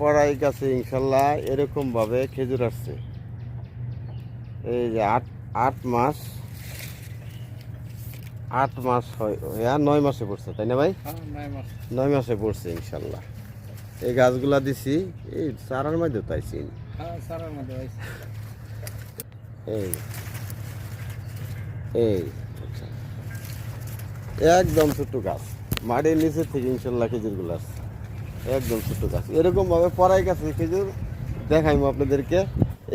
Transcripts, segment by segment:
পড়াই গাছে ইনশাল্লাহ এরকম ভাবে খেজুর আসছে। এই যে আট আট মাস আট মাস হয় হ্যাঁ নয় মাসে পড়ছে তাই না ভাই? হ্যাঁ নয় মাসে। পড়ছে ইনশাল্লাহ। এই গাছগুলা দিছি এই চারার মধ্যে তাইছি হ্যাঁ সারার মধ্যে এই এই আচ্ছা। একদম ছোট্ট গাছ। মাটির নিচে থেকে ইনশাল্লাহ খেজুরগুলো আসছে। একদম ছোট্ট গাছ। এরকম ভাবে পড়াই গাছে, খেজুর। দেখাইমো আপনাদেরকে।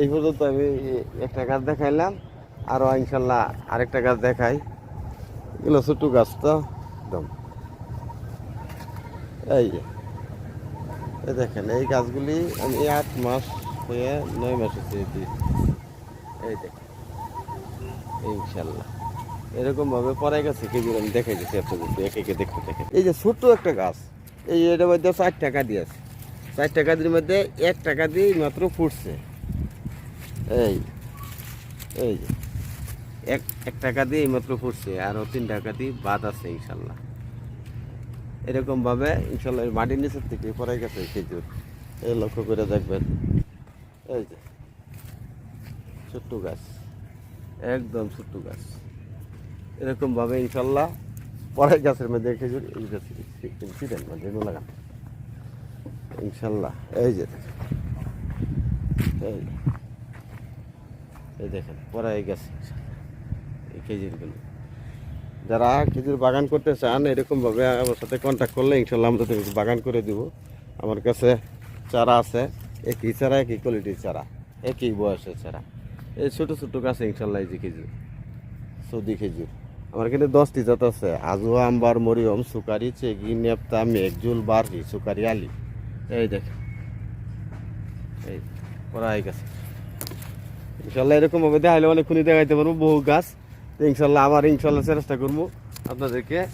এই পর্যন্ত আমি একটা গাছ দেখাইলাম। আরও ইনশাল্লাহ আরেকটা গাছ দেখাই। এগুলো ছোট্ট গাছ তো, একদম। এই। এই দেখেন, এই গাছগুলি আমি আট মাস হয়ে নয় মাস হচ্ছে দিয়েছি। এই দেখেন, ইনশাল্লাহ। এরকম ভাবে পরে গেছে, খেজুর আমি দেখাই দিচ্ছি একে একে দেখতে দেখে এই যে ছোট্ট একটা গাছ এই এটার মধ্যে চার টাকা দিয়েছে চার টাকা দিয়ে মধ্যে এক টাকা দিয়ে মাত্র ফুটছে। এই এই যে, এক এক টাকা দিয়ে মাত্র ফুটছে আরও তিন টাকা দিয়ে বাদ আছে ইনশাল্লাহ। এরকম ভাবে ইনশাল্লাহ মাটির নিচের থেকে পরে গেছে খেজুর। এই লক্ষ্য করে দেখবেন। এই যে, ছোট্ট গাছ, একদম ছোট্ট গাছ। এরকম ভাবে ইনশাল্লাহ পরের গাছের মধ্যে খেজুর, এই গাছ ছিলেন লাগান। ইনশাল্লাহ, এই যে এই এই দেখেন পরে গেছে এই খেজুরগুলো। যারা খেজুর বাগান করতে চান এরকম ভাবে আমার সাথে কন্ট্যাক্ট করলে ইনশাল্লাহ আমরা তাদেরকে বাগান করে দিব। আমার কাছে চারা আছে, একই চারা, একই কোয়ালিটির চারা, একই বয়সের চারা। এই ছোটো ছোটো গাছে ইনশাল্লাহ এই যে খেজুর, সৌদি খেজুর। আমার কিন্তু দশটি জাত আছে। আজুয়া আম্বার, মরিয়ম, সুকারি, চেগি, নেপতা, মেঘজুল, বারহি, সুকারি, আলি। এই দেখ এই পড়াই গেছে। ইনশাল্লাহ এরকম ভাবে দেখাইলে অনেকক্ষণই দেখাইতে পারব বহু গাছ। ইনশাল্লাহ আবার ইনশাল্লাহ চেষ্টা করব আপনাদেরকে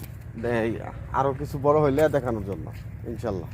দে- আরও কিছু বড় হইলে দেখানোর জন্য, ইনশাল্লাহ।